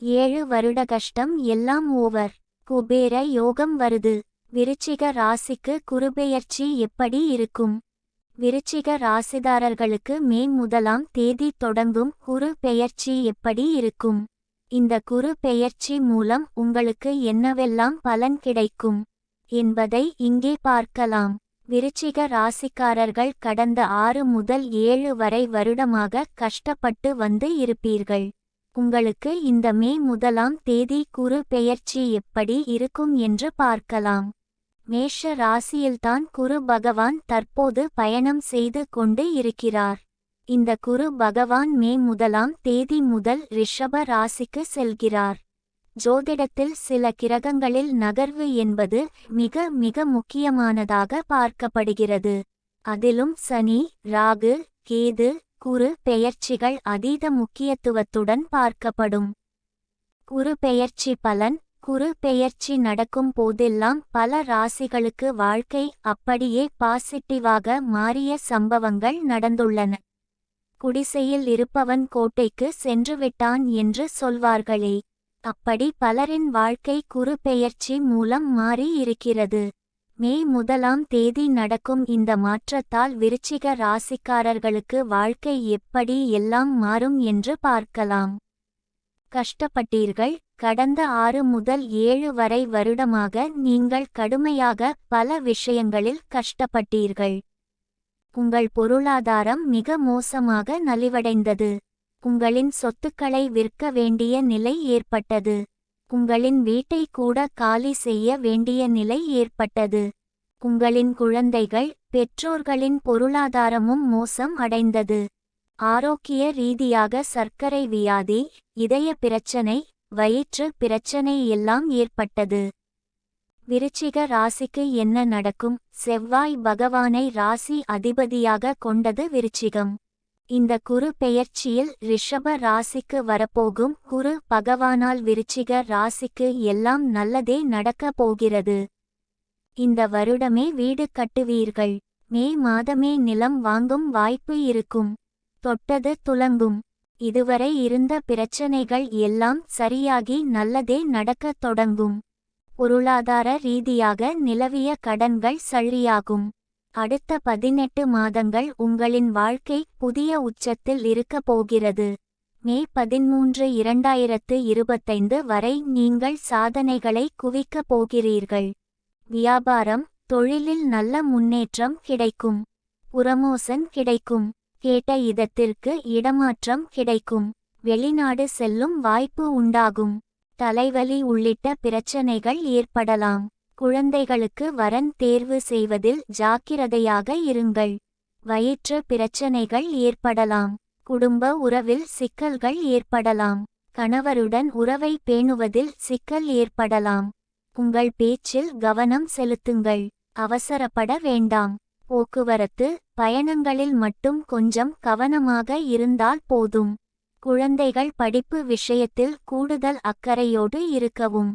ஏழு வருட கஷ்டம் எல்லாம் ஓவர். குபேர யோகம் வருது. விருச்சிக ராசிக்கு குருபெயர்ச்சி எப்படி இருக்கும்? விருச்சிக ராசிதாரர்களுக்கு மே முதலாம் தேதி தொடங்கும் குரு பெயர்ச்சி எப்படி இருக்கும்? இந்த குரு பெயர்ச்சி மூலம் உங்களுக்கு என்னவெல்லாம் பலன் கிடைக்கும்? என்பதை இங்கே பார்க்கலாம். விருச்சிக ராசிக்காரர்கள் கடந்த ஆறு முதல் ஏழு வரை வருடமாக கஷ்டப்பட்டு வந்து இருப்பீர்கள். உங்களுக்கு இந்த மே முதலாம் தேதி குரு பெயர்ச்சி எப்படி இருக்கும் என்று பார்க்கலாம். மேஷ ராசியில்தான் குரு பகவான் தற்போது பயணம் செய்து கொண்டு இருக்கிறார். இந்த குரு பகவான் மே முதலாம் தேதி முதல் ரிஷப ராசிக்கு செல்கிறார். ஜோதிடத்தில் சில கிரகங்களில் நகர்வு என்பது மிக மிக முக்கியமானதாக பார்க்கப்படுகிறது. அதிலும் சனி ராகு கேது குரு பெயர்ச்சிகள் அதீத முக்கியத்துவத்துடன் பார்க்கப்படும். குரு பெயர்ச்சி பலன் குரு பெயர்ச்சி நடக்கும் போதெல்லாம் பல ராசிகளுக்கு வாழ்க்கை அப்படியே பாசிட்டிவாக மாறிய சம்பவங்கள் நடந்துள்ளன. குடிசையில் இருப்பவன் கோட்டைக்கு சென்றுவிட்டான் என்று சொல்வார்களே. அப்படி பலரின் வாழ்க்கை குரு பெயர்ச்சி மூலம் மாறி இருக்கிறது. மே முதலாம் தேதி நடக்கும் இந்த மாற்றத்தால் விருச்சிக ராசிக்காரர்களுக்கு வாழ்க்கை எப்படி எல்லாம் மாறும் என்று பார்க்கலாம். கஷ்டப்பட்டீர்கள். கடந்த ஆறு முதல் ஏழு வரை வருடமாக நீங்கள் கடுமையாக பல விஷயங்களில் கஷ்டப்பட்டீர்கள். உங்கள் பொருளாதாரம் மிக மோசமாக நலிவடைந்தது. உங்களின் சொத்துக்களை விற்க வேண்டிய நிலை ஏற்பட்டது. உங்களின் வீட்டை கூட காலி செய்ய வேண்டிய நிலை ஏற்பட்டது. உங்களின் குழந்தைகள் பெற்றோர்களின் பொருளாதாரமும் மோசம் அடைந்தது. ஆரோக்கிய ரீதியாக சர்க்கரை வியாதி இதய பிரச்சனை வயிற்று பிரச்சனை எல்லாம் ஏற்பட்டது. விருச்சிக ராசிக்கு என்ன நடக்கும்? செவ்வாய் பகவானை ராசி அதிபதியாக கொண்டது விருச்சிகம். இந்த குரு பெயர்ச்சியில் ரிஷப ராசிக்கு வரப்போகும் குரு பகவானால் விருச்சிக ராசிக்கு எல்லாம் நல்லதே நடக்கப் போகிறது. இந்த வருடமே வீடு கட்டுவீர்கள். மே மாதமே நிலம் வாங்கும் வாய்ப்பு இருக்கும். தொட்டது துலங்கும். இதுவரை இருந்த பிரச்சனைகள் எல்லாம் சரியாகி நல்லதே நடக்கத் தொடங்கும். பொருளாதார ரீதியாக நிலவிய கடன்கள் சழியாகும் அடுத்த பதினெட்டு மாதங்கள் உங்களின் வாழ்க்கை புதிய உச்சத்தில் இருக்கப் போகிறது. மே பதிமூன்று இரண்டாயிரத்து இருபத்தைந்து வரை நீங்கள் சாதனைகளை குவிக்கப் போகிறீர்கள். வியாபாரம் தொழிலில் நல்ல முன்னேற்றம் கிடைக்கும். புரமோசன் கிடைக்கும். கேட்ட இதத்திற்கு இடமாற்றம் கிடைக்கும். வெளிநாடு செல்லும் வாய்ப்பு உண்டாகும். தலைவலி உள்ளிட்ட பிரச்சனைகள் ஏற்படலாம். குழந்தைகளுக்கு வரன் தேர்வு செய்வதில் ஜாக்கிரதையாக இருங்கள். வயிற்று பிரச்சனைகள் ஏற்படலாம். குடும்ப உறவில் சிக்கல்கள் ஏற்படலாம். கணவருடன் உறவை பேணுவதில் சிக்கல் ஏற்படலாம். உங்கள் பேச்சில் கவனம் செலுத்துங்கள். அவசரப்பட வேண்டாம். போக்குவரத்து பயணங்களில் மட்டும் கொஞ்சம் கவனமாக இருந்தால் போதும். குழந்தைகள் படிப்பு விஷயத்தில் கூடுதல் அக்கறையோடு இருக்கவும்.